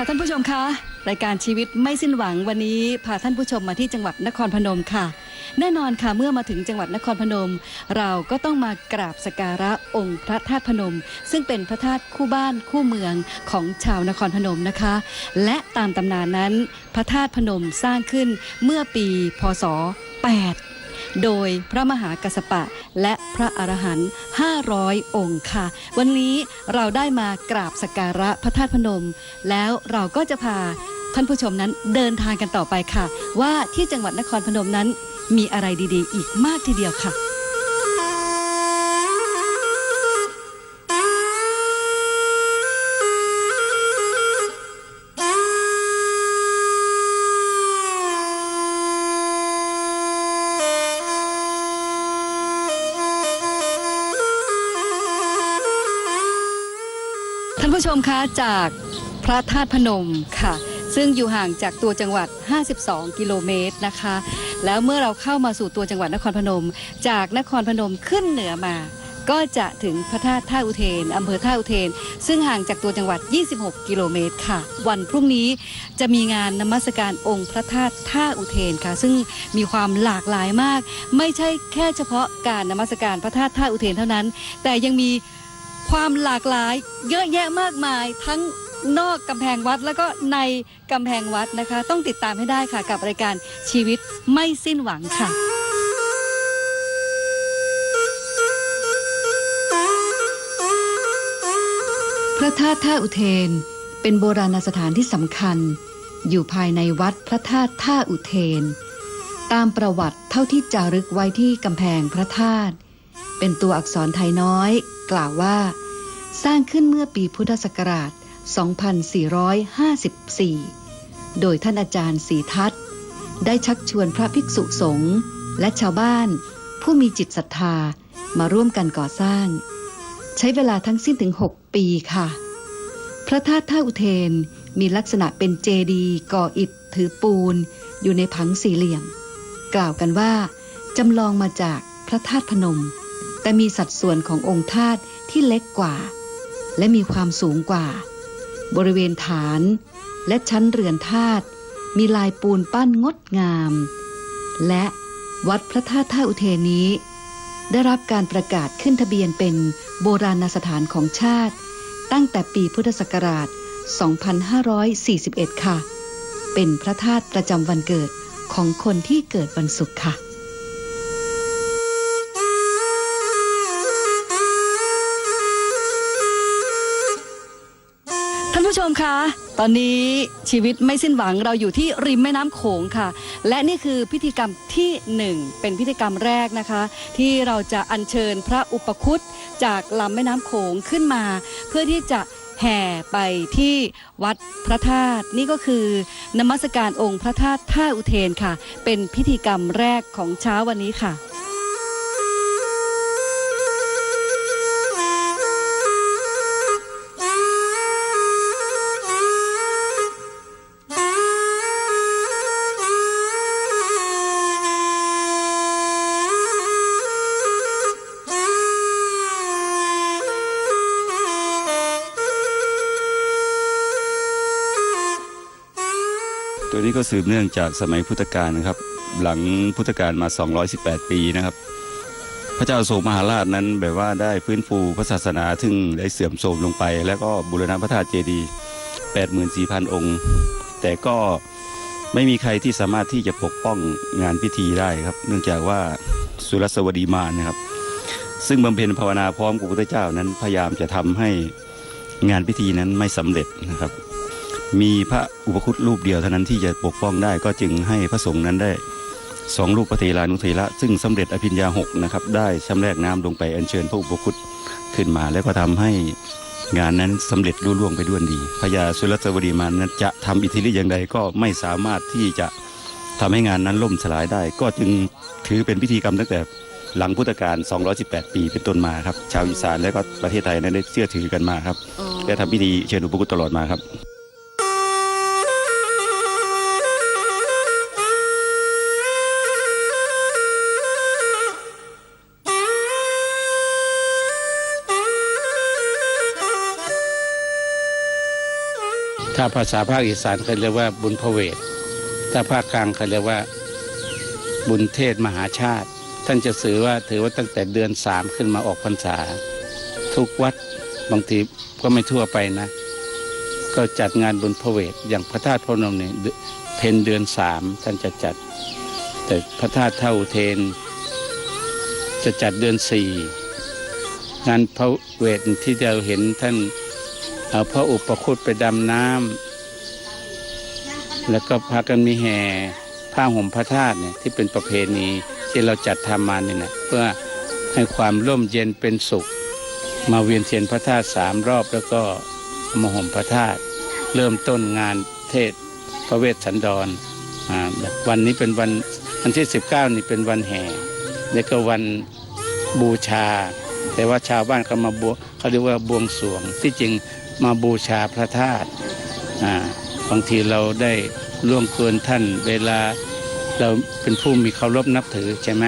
ค่ะท่านผู้ชมคะ รายการชีวิตไม่สิ้นหวังวันนี้พาท่านผู้ชมมาที่จังหวัดนครพนมค่ะ แน่นอนค่ะเมื่อมาถึงจังหวัดนครพนม เราก็ต้องมากราบสการะองค์พระธาตุพนม ซึ่งเป็นพระธาตุคู่บ้านคู่เมืองของชาวนครพนมนะคะ และตามตำนานนั้น พระธาตุพนมสร้างขึ้นเมื่อปีพศ 8 โดยพระมหากัสสปะ และพระอรหันต์500 องค์ค่ะ วันนี้เราได้มากราบสักการะพระธาตุพนม แล้วเราก็จะพาท่านผู้ชมนั้นเดินทางกันต่อไปค่ะ ว่าที่จังหวัดนครพนมนั้นมีอะไรดีๆ อีกมากทีเดียวค่ะานผู้ชมคะจากพระธาตุพนมค่ะ ซึ่งอยู่ห่างจากตัวจังหวัด 52 กิโลเมตรนะคะ แล้วเมื่อเราเข้ามาสู่ตัวจังหวัดนครพนม จากนครพนมขึ้นเหนือมา ก็จะถึงพระธาตุท่าอุเทนอำเภอท่าอุเทน ซึ่งห่างจากตัวจังหวัด 26 กิโลเมตรค่ะ วันพรุ่งนี้จะมีงานนมัสการองค์พระธาตุท่าอุเทนค่ะ ซึ่งมีความหลากหลายมาก ไม่ใช่แค่เฉพาะการนมัสการพระธาตุท่าอุเทนเท่านั้น แต่ยังมี ความหลากหลายเยอะแยะมากมาย ทั้งนอกกำแพงวัดแล้วก็ในกำแพงวัดนะคะ ต้องติดตามให้ได้ค่ะกับรายการชีวิตไม่สิ้นหวังค่ะ พระธาตุท่าอุเทน เป็นโบราณสถานที่สำคัญ อยู่ภายในวัดพระธาตุท่าอุเทน ตามประวัติเท่าที่จารึกไว้ที่กำแพงพระธาตุเป็นตัวอักษรไทยน้อย กล่าวว่า สร้างขึ้นเมื่อปีพุทธศักราช 2454 โดยท่านอาจารย์ศรีทัตน์ ได้ชักชวนพระภิกษุสงฆ์และชาวบ้าน ผู้มีจิตศรัทธามาร่วมกันก่อสร้าง ใช้เวลาทั้งสิ้นถึง 6 ปีค่ะ พระธาตุท่าอุเทนมีลักษณะเป็นเจดีย์ก่ออิฐถือปูน อยู่ในผังสี่เหลี่ยม กล่าวกันว่าจำลองมาจากพระธาตุพนม แต่มีสัดส่วนขององค์ธาตุที่เล็กกว่า และมีความสูงกว่า บริเวณฐานและชั้นเรือนธาตุมีลายปูนปั้นงดงาม และวัดพระธาตุท่าอุเทนี้ ได้รับการประกาศขึ้นทะเบียนเป็นโบราณสถานของชาติ ตั้งแต่ปีพุทธศักราช 2541 ค่ะ เป็นพระธาตุประจำวันเกิดของคนที่เกิดวันศุกร์ค่ะ ผู้ชมคะ ตอนนี้ชีวิตไม่สิ้นหวังเราอยู่ที่ริมแม่น้ำโขงค่ะ และนี่คือพิธีกรรมที่หนึ่งเป็นพิธีกรรมแรกนะคะ ที่เราจะอัญเชิญพระอุปคุตจากลำแม่น้ำโขงขึ้นมา เพื่อที่จะแห่ไปที่วัดพระธาตุนี่ก็คือนมัสการองค์พระธาตุท่าอุเทนค่ะ เป็นพิธีกรรมแรกของเช้าวันนี้ค่ะ นี้ก็สืบเนื่องจากสมัยพุทธกาลนะครับ หลังพุทธกาลมา 218 ปีนะครับ พระเจ้าโศกมหาราชนั้นแบบว่าได้ฟื้นฟูพระศาสนาซึ่งได้เสื่อมโทรมลงไป แล้วก็บูรณะพระธาตุเจดีย์84,000 องค์ แต่ก็ไม่มีใครที่สามารถที่จะปกป้องงานพิธีได้ครับ เนื่องจากว่าสุรสวดีมารนะครับ ซึ่งบำเพ็ญภาวนาพร้อมกับพระเจ้านั้นพยายามจะทำให้งานพิธีนั้นไม่สำเร็จนะครับ มีพระอุปคุตรูปเดียวเท่านั้นที่จะปกป้องได้ก็จึงให้พระสงฆ์นั้นได้สองรูปพระเทรานุเทระซึ่งสำเร็จอภิญญาหกนะครับได้ชำแรกน้ำลงไปอัญเชิญพระอุปคุตขึ้นมาแล้วก็ทำให้งานนั้นสำเร็จรุ่ล่วงไปด้วยดีพญาสุรสวดีมานนั้นจะทำอิทธิฤทธิ์อย่างใดก็ไม่สามารถที่จะทำให้งานนั้นล่มสลายได้ ก็จึงถือเป็นพิธีกรรมตั้งแต่หลังพุทธกาล218 ปีเป็นต้นมาครับ ชาวอีสานและก็ประเทศไทยนั้นได้เชื่อถือกันมาครับและทำพิธีเชิญอุปคุตตลอดมาครับ ถ้าภาษาภาคอีสานเขาเรียกว่าบุญพระเวทถ้าภาคกลางเขาเรียกว่าบุญเทศมหาชาติ ท่านจะสื่อว่าถือว่าตั้งแต่เดือนสามขึ้นมาออกพรรษา ทุกวัดบางทีก็ไม่ทั่วไปนะ ก็จัดงานบุญพระเวทอย่างพระธาตุพนมเนี่ยเพนเดือนสามท่านจะจัด แต่พระธาตุเท่าเทน จะจัดเดือนสี่งานพระเวทที่เราเห็นท่าน เอาพระอุปคุตไปดำน้ำแล้วก็พากันมีแห่ผ้าห่มพระธาตุเนี่ยที่เป็นประเพณีที่เราจัดทำมาเนี่ยนะเพื่อให้ความร่มเย็นเป็นสุข มาเวียนเทียนพระธาตุสามรอบแล้วก็มาห่มพระธาตุเริ่มต้นงานเทศพระเวทสันดรอ่าวันนี้เป็นวันวันที่ 19 นี่เป็นวันแห่ แล้วก็วันบูชา แต่ว่าชาวบ้านเขามาบวเขาเรียกว่าบวงสรวง ที่จริง มาบูชาพระธาตุบางทีเราได้ล่วงเกินท่านเวลาเราเป็นผู้มีเคารพนับถือใช่ไหม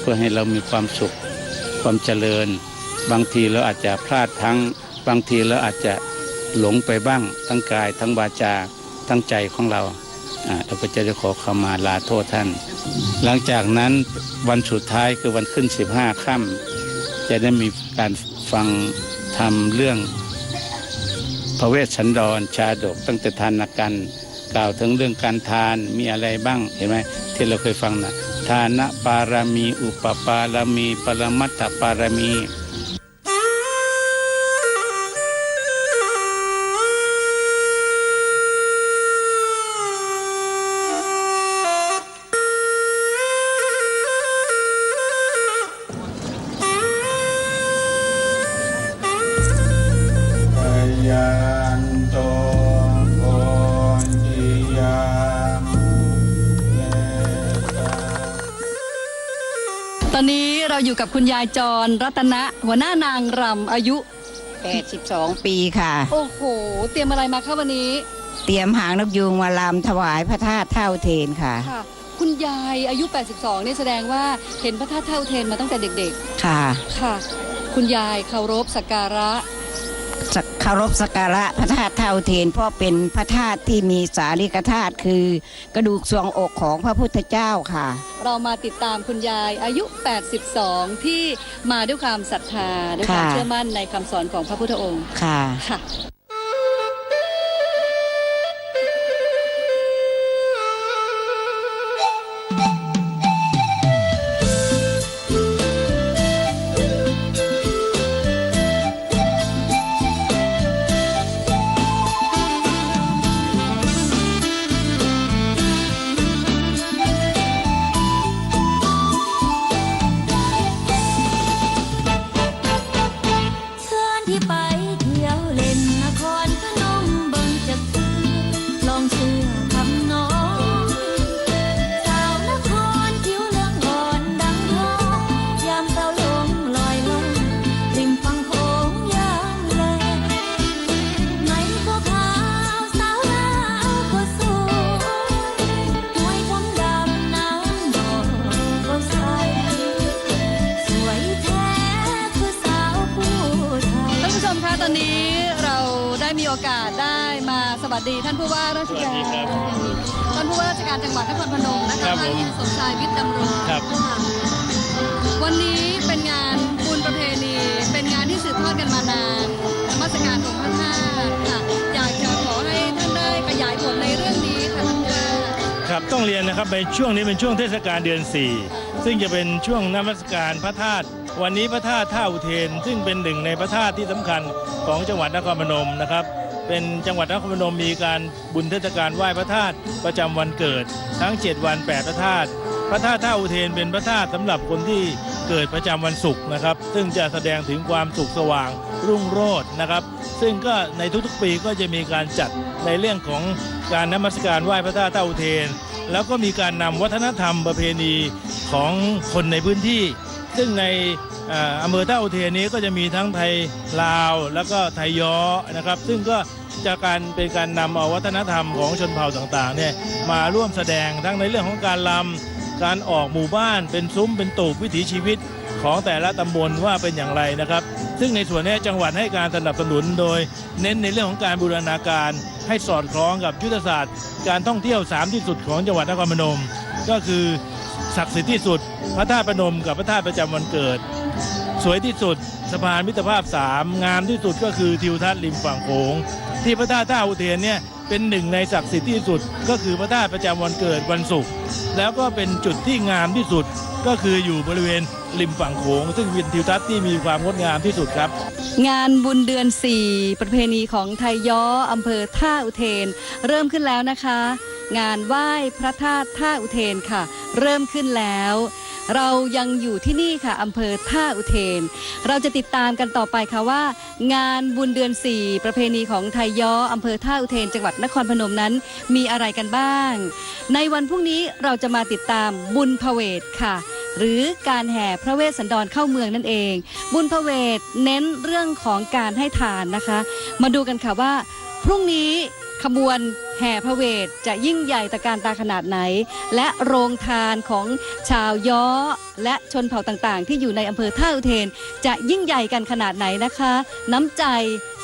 เพื่อให้เรามีความสุขความเจริญ บางทีเราอาจจะพลาดทั้ง บางทีเราอาจจะหลงไปบ้างทั้งกายทั้งวาจาทั้งใจของเราเราก็จะได้ขอขมาลาโทษท่าน หลังจากนั้นวันสุดท้ายคือวันขึ้น 15ค่ำจะได้มีการฟังทำเรื่อง พระเวสสันดรชาดกตั้งแต่ทานกันกล่าวถึงเรื่องการทานมีอะไรบ้างเห็นไหมที่เราเคยฟังนะทานะปารามี อุปปารามี ปรมัตถปารามี ตอนนี้เราอยู่กับคุณยายจรรัตนะหัวหน้านางรำอายุ 82 ปีค่ะ โอ้โห เตรียมอะไรมาคะวันนี้เตรียมหางนกยูงมาลำถวายพระธาตุเท่าเทนค่ะ ค่ะ คุณยายอายุ 82นี่แสดงว่าเห็นพระธาตุเท่าเทนมาตั้งแต่เด็กค่ะ ๆ ค่ะ คุณยายเคารพสักการะสัก เคารพสักการะพระธาตุเท่าเทนเพราะเป็นพระธาตุที่มีสาริกธาตุคือกระดูกทรวงอกของพระพุทธเจ้าค่ะ เรามาติดตามคุณยายอายุ 82 ที่มาด้วยความศรัทธาด้วยความค่ะเชื่อมั่นในคำสอนของพระพุทธองค์ค่ะ สวัสดีท่านผู้ว่าราชการท่านผู้ว่าราชการจังหวัดนครพนมนะครัคะบผมท่านสมชายวิทย์ดำรงครับวันนี้เป็นงานบุญประเพณี เป็นงานที่สืบทอดกันมานานนมัสการองค์พระธาตุค่ะอยากจะขอให้ท่านได้ขยายผลในเรื่องนี้ค่ะท่านผู้ว่าครับต้องเรียนนะครับในช่วงนี้เป็นช่วงเทศกาลเดือน 4 ซึ่งจะเป็นช่วงนมัสการพระธาตุวันนี้พระธาตุท่าอุเทน ซึ่งเป็นหนึ่งในพระธาตุที่สำคัญของจังหวัดนครพนมนะครับ เป็นจังหวัดนครพนมมีการบุญเทศกาลไหว้พระธาตุประจำวันเกิด ทั้ง 7 วัน 8 พระธาตุพระธาตุท่าอุเทนเป็นพระธาตุสำหรับคนที่เกิดประจำวันศุกร์นะครับ ซึ่งจะแสดงถึงความสุขสว่างรุ่งโรจน์นะครับ ซึ่งก็ในทุกๆปีก็จะมีการจัดในเรื่องของการนมัสการไหว้พระธาตุท่าอุเทน แล้วก็มีการนำวัฒนธรรมประเพณีของคนในพื้นที่ ซึ่งใน อำเภอท่าอุเทนนี้ก็จะมีทั้งไทยลาวแล้วก็ไทยย้อนะครับ ซึ่งก็จะการเป็นการนำเอาวัฒนธรรมของชนเผ่าต่างๆเนี่ยมาร่วมแสดงทั้งในเรื่องของการลำการออกหมู่บ้านเป็นซุ้มเป็นตูบวิถีชีวิตของแต่ละตำบลว่าเป็นอย่างไรนะครับ ซึ่งในส่วนนี้จังหวัดให้การสนับสนุนโดย เน้นในเรื่องของการบูรณาการให้สอดคล้องกับยุทธศาสตร์ การท่องเที่ยว3ที่สุดของจังหวัดนครพนม ก็คือศักดิ์สิทธิ์ที่สุด พระธาตุพนมกับพระธาตุประจำวันเกิด สวยที่สุดสะพานมิตรภาพ 3 งามที่สุดก็คือทิวทัศน์ริมฝั่งโขงที่พระธาตุท่าอุเทนเนี่ยเป็นหนึ่งในศักดิ์สิทธิ์ที่สุด ก็คือพระธาตุประจำวันเกิดวันศุกร์แล้วก็เป็นจุดที่งามที่สุดก็คืออยู่บริเวณริมฝั่งโขง ซึ่งเป็นทิวทัศน์ที่มีความงดงามที่สุดครับ งานบุญเดือน 4 ประเพณีของไทยย้ออำเภอท่าอุเทน เริ่มขึ้นแล้วนะคะ งานไหว้พระธาตุท่าอุเทนค่ะ เริ่มขึ้นแล้ว เรายังอยู่ที่นี่ค่ะอำเภอท่าอุเทน เราจะติดตามกันต่อไปค่ะว่า งานบุญเดือน 4 ประเพณีของไทยย้ออำเภอท่าอุเทน จังหวัดนครพนมนั้น มีอะไรกันบ้าง ในวันพรุ่งนี้เราจะมาติดตามบุญพเวทค่ะ หรือการแห่พระเวสสันดรเข้าเมืองนั่นเอง บุญพเวทเน้นเรื่องของการให้ทานนะคะ มาดูกันค่ะว่า พรุ่งนี้ ขบวนแห่พระเวทจะยิ่งใหญ่ตะการตาขนาดไหน และโรงทานของชาวย้อ และชนเผ่าต่างๆ ที่อยู่ในอำเภอท่าอุเทน จะยิ่งใหญ่กันขนาดไหนนะคะ น้ำใจ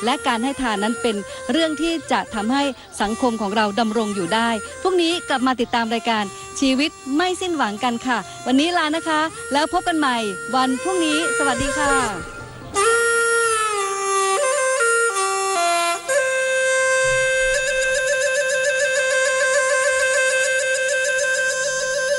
และการให้ทานนั้นเป็นเรื่องที่จะทำให้สังคมของเราดำรงอยู่ได้ พรุ่งนี้กลับมาติดตามรายการชีวิตไม่สิ้นหวังกันค่ะ วันนี้ลานะคะ แล้วพบกันใหม่ วันพรุ่งนี้ สวัสดีค่ะ